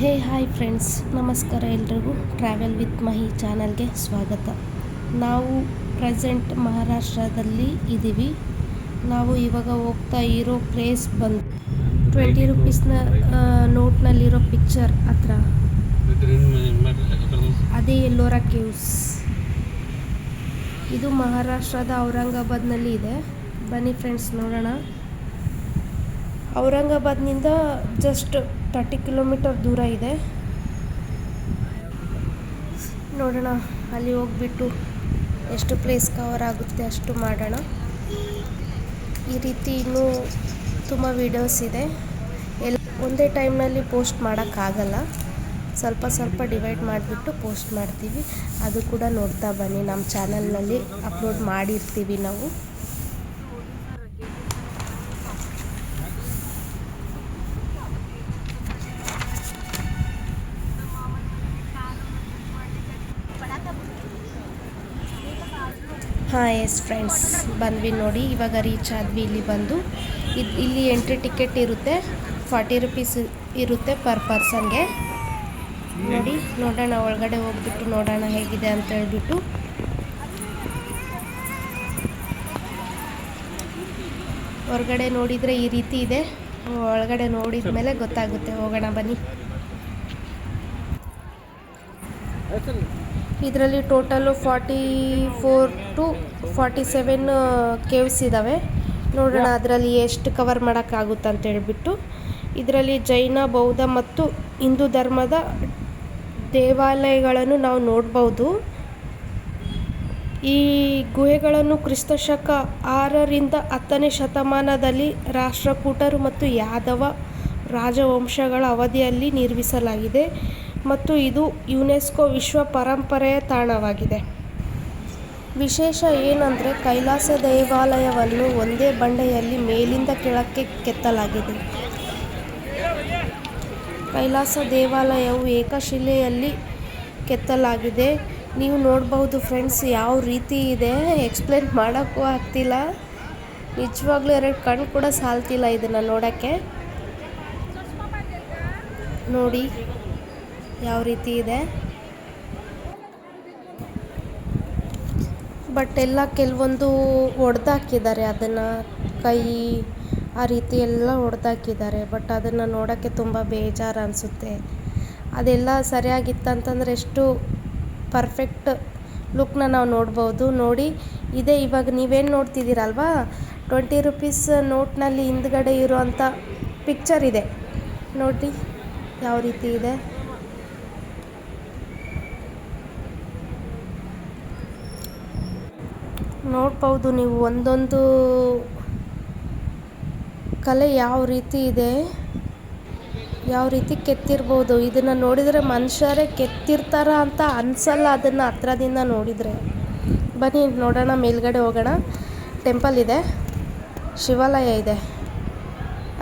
ಹೇ, hi friends. ನಮಸ್ಕಾರ ಎಲ್ರಿಗೂ. Travel with ಮಹಿ ಚಾನಲ್ಗೆ ಸ್ವಾಗತ. ನಾವು ಪ್ರೆಸೆಂಟ್ ಮಹಾರಾಷ್ಟ್ರದಲ್ಲಿ ಇದ್ದೀವಿ. ನಾವು ಇವಾಗ ಹೋಗ್ತಾ ಇರೋ ಪ್ಲೇಸ್ ಬಂದು ಟ್ವೆಂಟಿ ರುಪೀಸ್ನ ನೋಟ್ನಲ್ಲಿರೋ ಪಿಕ್ಚರ್ ಹತ್ರ. ಅದೇ ಎಲ್ಲೋರ ಕೇವ್ಸ್ ಇದು ಮಹಾರಾಷ್ಟ್ರದ ಔರಂಗಾಬಾದ್ನಲ್ಲಿ ಇದೆ. ಬನ್ನಿ ಫ್ರೆಂಡ್ಸ್, ನೋಡೋಣ. ಔರಂಗಾಬಾದ್ನಿಂದ ಜಸ್ಟ್ ತರ್ಟಿ ಕಿಲೋಮೀಟರ್ ದೂರ ಇದೆ. ನೋಡೋಣ, ಅಲ್ಲಿ ಹೋಗ್ಬಿಟ್ಟು ಎಷ್ಟು ಪ್ಲೇಸ್ ಕವರ್ ಆಗುತ್ತೆ ಅಷ್ಟು ಮಾಡೋಣ. ಈ ರೀತಿ ಇನ್ನೂ ತುಂಬ ವೀಡಿಯೋಸ್ ಇದೆ. ಎಲ್ಲ ಒಂದೇ ಟೈಮ್ನಲ್ಲಿ ಪೋಸ್ಟ್ ಮಾಡೋಕ್ಕಾಗಲ್ಲ. ಸ್ವಲ್ಪ ಸ್ವಲ್ಪ ಡಿವೈಡ್ ಮಾಡಿಬಿಟ್ಟು ಪೋಸ್ಟ್ ಮಾಡ್ತೀವಿ. ಅದು ಕೂಡ ನೋಡ್ತಾ ಬನ್ನಿ. ನಮ್ಮ ಚಾನಲ್ನಲ್ಲಿ ಅಪ್ಲೋಡ್ ಮಾಡಿರ್ತೀವಿ ನಾವು. ಹಾಂ ಎಸ್ ಫ್ರೆಂಡ್ಸ್ ಬಂದ್ವಿ ನೋಡಿ. ಇವಾಗ ರೀಚ್ ಆದ್ವಿ ಇಲ್ಲಿ ಬಂದು. ಇದು, ಇಲ್ಲಿ ಎಂಟ್ರಿ ಟಿಕೆಟ್ ಇರುತ್ತೆ. ಫಾರ್ಟಿ ರುಪೀಸ್ ಇರುತ್ತೆ ಪರ್ ಪರ್ಸನ್ಗೆ ನೋಡಿ, ನೋಡೋಣ. ಒಳಗಡೆ ಹೋಗ್ಬಿಟ್ಟು ನೋಡೋಣ ಹೇಗಿದೆ ಅಂತ ಹೇಳ್ಬಿಟ್ಟು. ಹೊರಗಡೆ ನೋಡಿದರೆ ಈ ರೀತಿ ಇದೆ. ಒಳಗಡೆ ನೋಡಿದ ಮೇಲೆ ಗೊತ್ತಾಗುತ್ತೆ. ಹೋಗೋಣ ಬನ್ನಿ. ಇದರಲ್ಲಿ total forty four to forty seven caves ಇದ್ದಾವೆ ನೋಡೋಣ ಅದರಲ್ಲಿ ಎಷ್ಟು ಕವರ್ ಮಾಡೋಕ್ಕಾಗುತ್ತೆ ಅಂತ ಹೇಳಿಬಿಟ್ಟು. ಇದರಲ್ಲಿ ಜೈನ ಬೌದ್ಧ ಮತ್ತು ಹಿಂದೂ ಧರ್ಮದ ದೇವಾಲಯಗಳನ್ನು ನಾವು ನೋಡ್ಬೋದು. ಈ ಗುಹೆಗಳನ್ನು ಕ್ರಿಸ್ತ ಶಕ ಆರರಿಂದ ಹತ್ತನೇ ಶತಮಾನದಲ್ಲಿ ರಾಷ್ಟ್ರಕೂಟರು ಮತ್ತು ಯಾದವ ರಾಜವಂಶಗಳ ಅವಧಿಯಲ್ಲಿ ನಿರ್ಮಿಸಲಾಗಿದೆ. ಮತ್ತು ಇದು ಯುನೆಸ್ಕೋ ವಿಶ್ವ ಪರಂಪರೆಯ ತಾಣವಾಗಿದೆ. ವಿಶೇಷ ಏನಂದರೆ ಕೈಲಾಸ ದೇವಾಲಯವನ್ನು ಒಂದೇ ಬಂಡೆಯಲ್ಲಿ ಮೇಲಿಂದ ಕೆಳಕ್ಕೆ ಕೆತ್ತಲಾಗಿದೆ. ಕೈಲಾಸ ದೇವಾಲಯವು ಏಕಶಿಲೆಯಲ್ಲಿ ಕೆತ್ತಲಾಗಿದೆ. ನೀವು ನೋಡ್ಬೋದು ಫ್ರೆಂಡ್ಸ್ ಯಾವ ರೀತಿ ಇದೆ. ಎಕ್ಸ್ಪ್ಲೇನ್ ಮಾಡೋಕ್ಕೂ ಆಗ್ತಿಲ್ಲ. ನಿಜವಾಗ್ಲೂ ಎರಡು ಕಣ್ಣು ಕೂಡ ಸಾಲ್ತಿಲ್ಲ ಇದನ್ನು ನೋಡೋಕ್ಕೆ. ನೋಡಿ. ಯಾವ ರೀತಿ ಇದೆ. ಬಟ್ ಎಲ್ಲ ಕೆಲವೊಂದು ಒಡೆದಾಕಿದ್ದಾರೆ. ಅದನ್ನು ಕೈ ಆ ರೀತಿ ಎಲ್ಲ ಒಡೆದಾಕಿದ್ದಾರೆ. ಬಟ್ ಅದನ್ನು ನೋಡೋಕ್ಕೆ ತುಂಬ ಬೇಜಾರು ಅನಿಸುತ್ತೆ. ಅದೆಲ್ಲ ಸರಿಯಾಗಿತ್ತಂತಂದರೆ ಎಷ್ಟು ಪರ್ಫೆಕ್ಟ್ ಲುಕ್ನ ನಾವು ನೋಡ್ಬೋದು. ನೋಡಿ, ಇದೇ ಇವಾಗ ನೀವೇನು ನೋಡ್ತಿದ್ದೀರಲ್ವಾ? ಟ್ವೆಂಟಿ ರುಪೀಸ್ ನೋಟ್ನಲ್ಲಿ ಹಿಂದ್ಗಡೆ ಇರೋವಂಥ ಪಿಕ್ಚರ್ ಇದೆ. ನೋಡಿ, ಯಾವ ರೀತಿ ಇದೆ. ನೋಡ್ಬೋದು ನೀವು ಒಂದೊಂದು ಕಲೆ ಯಾವ ರೀತಿ ಇದೆ, ಯಾವ ರೀತಿ ಕೆತ್ತಿರ್ಬೋದು. ಇದನ್ನು ನೋಡಿದರೆ ಮನುಷ್ಯರೇ ಕೆತ್ತಿರ್ತಾರ ಅಂತ ಅನಿಸಲ್ಲ ಅದನ್ನು ಹತ್ರದಿಂದ ನೋಡಿದರೆ. ಬನ್ನಿ ನೋಡೋಣ, ಮೇಲ್ಗಡೆ ಹೋಗೋಣ. ಟೆಂಪಲ್ ಇದೆ, ಶಿವಾಲಯ ಇದೆ.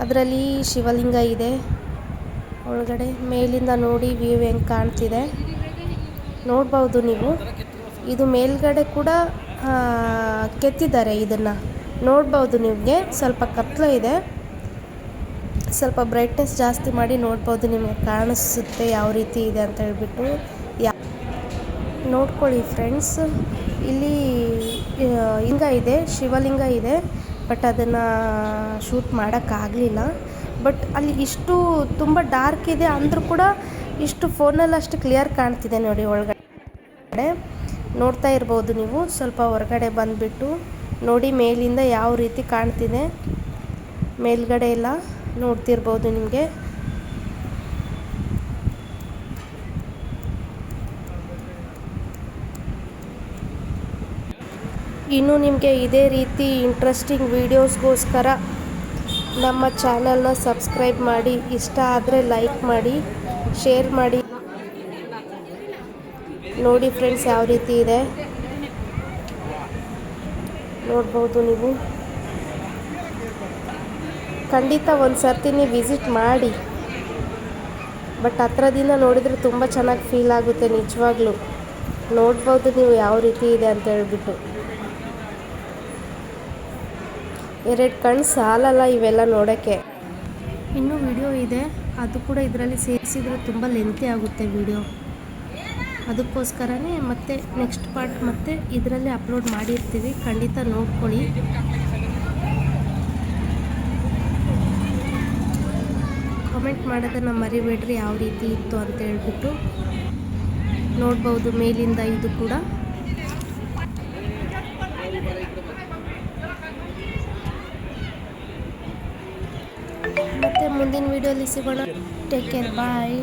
ಅದರಲ್ಲಿ ಶಿವಲಿಂಗ ಇದೆ. ಒಳಗಡೆ ಮೇಲಿಂದ ನೋಡಿ ವ್ಯೂ ಹೆಂಗೆ ಕಾಣ್ತಿದೆ. ನೋಡ್ಬೌದು ನೀವು. ಇದು ಮೇಲ್ಗಡೆ ಕೂಡ ಕೆತ್ತಿದ್ದಾರೆ ಇದನ್ನು. ನೋಡ್ಬೋದು ನಿಮಗೆ. ಸ್ವಲ್ಪ ಕತ್ಲು ಇದೆ. ಸ್ವಲ್ಪ ಬ್ರೈಟ್ನೆಸ್ ಜಾಸ್ತಿ ಮಾಡಿ ನೋಡ್ಬೋದು ನಿಮಗೆ ಕಾಣಿಸುತ್ತೆ ಯಾವ ರೀತಿ ಇದೆ ಅಂತ ಹೇಳ್ಬಿಟ್ಟು. ಯಾ, ನೋಡ್ಕೊಳ್ಳಿ ಫ್ರೆಂಡ್ಸ್ ಇಲ್ಲಿ ಲಿಂಗ ಇದೆ, ಶಿವಲಿಂಗ ಇದೆ ಬಟ್ ಅದನ್ನು ಶೂಟ್ ಮಾಡೋಕ್ಕಾಗಲಿಲ್ಲ ಬಟ್ ಅಲ್ಲಿ ಇಷ್ಟು ತುಂಬ ಡಾರ್ಕ್ ಇದೆ ಅಂದರೂ ಕೂಡ ಇಷ್ಟು ಫೋನಲ್ಲಿ ಅಷ್ಟು ಕ್ಲಿಯರ್ ಕಾಣ್ತಿದೆ ನೋಡಿ ಒಳಗಡೆ. ನೋಡ್ತಾ ಇರ್ಬೋದು ನೀವು. ಸ್ವಲ್ಪ ಹೊರಗಡೆ ಬಂದುಬಿಟ್ಟು ನೋಡಿ ಮೇಲಿಂದ ಯಾವ ರೀತಿ ಕಾಣ್ತಿದೆ. ಮೇಲ್ಗಡೆ ಎಲ್ಲ ನೋಡ್ತಿರ್ಬೋದು ನಿಮಗೆ. ಇನ್ನು ನಿಮಗೆ ಇದೇ ರೀತಿ ಇಂಟ್ರೆಸ್ಟಿಂಗ್ ವೀಡಿಯೋಸ್ಗೋಸ್ಕರ ನಮ್ಮ ಚಾನಲ್ನ ಸಬ್ಸ್ಕ್ರೈಬ್ ಮಾಡಿ. ಇಷ್ಟ ಆದರೆ ಲೈಕ್ ಮಾಡಿ ಶೇರ್ ಮಾಡಿ. ನೋಡಿ ಫ್ರೆಂಡ್ಸ್ ಯಾವ ರೀತಿ ಇದೆ. ನೋಡ್ಬೋದು ನೀವು. ಖಂಡಿತ ಒಂದು ಸರ್ತಿ ನೀವು ವಿಸಿಟ್ ಮಾಡಿ. ಬಟ್ ಹತ್ರದಿಂದ ನೋಡಿದರೆ ತುಂಬ ಚೆನ್ನಾಗಿ ಫೀಲ್ ಆಗುತ್ತೆ ನಿಜವಾಗ್ಲೂ. ನೋಡ್ಬೋದು ನೀವು ಯಾವ ರೀತಿ ಇದೆ ಅಂತ ಹೇಳ್ಬಿಟ್ಟು. ಎರಡು ಕಣ್ಣು ಸಾಲಲ್ಲ ಇವೆಲ್ಲ ನೋಡೋಕ್ಕೆ. ಇನ್ನೂ ವಿಡಿಯೋ ಇದೆ. ಅದು ಕೂಡ ಇದರಲ್ಲಿ ಸೇರಿಸಿದರೆ ತುಂಬ ಲೆಂತಿ ಆಗುತ್ತೆ ವಿಡಿಯೋ. ಅದಕ್ಕೋಸ್ಕರನೇ ಮತ್ತೆ ನೆಕ್ಸ್ಟ್ ಪಾರ್ಟ್ ಮತ್ತೆ ಇದರಲ್ಲಿ ಅಪ್ಲೋಡ್ ಮಾಡಿರ್ತೀವಿ. ಖಂಡಿತ ನೋಡ್ಕೊಳ್ಳಿ. ಕಮೆಂಟ್ ಮಾಡೋದನ್ನು ಮರಿಬೇಡ್ರಿ, ಯಾವ ರೀತಿ ಇತ್ತು ಅಂತ ಹೇಳ್ಬಿಟ್ಟು. ನೋಡ್ಬೋದು ಮೇಲಿಂದ ಇದು ಕೂಡ. ಮತ್ತೆ ಮುಂದಿನ ವಿಡಿಯೋಲಿ ಸಿಗೋಣ. Take care bye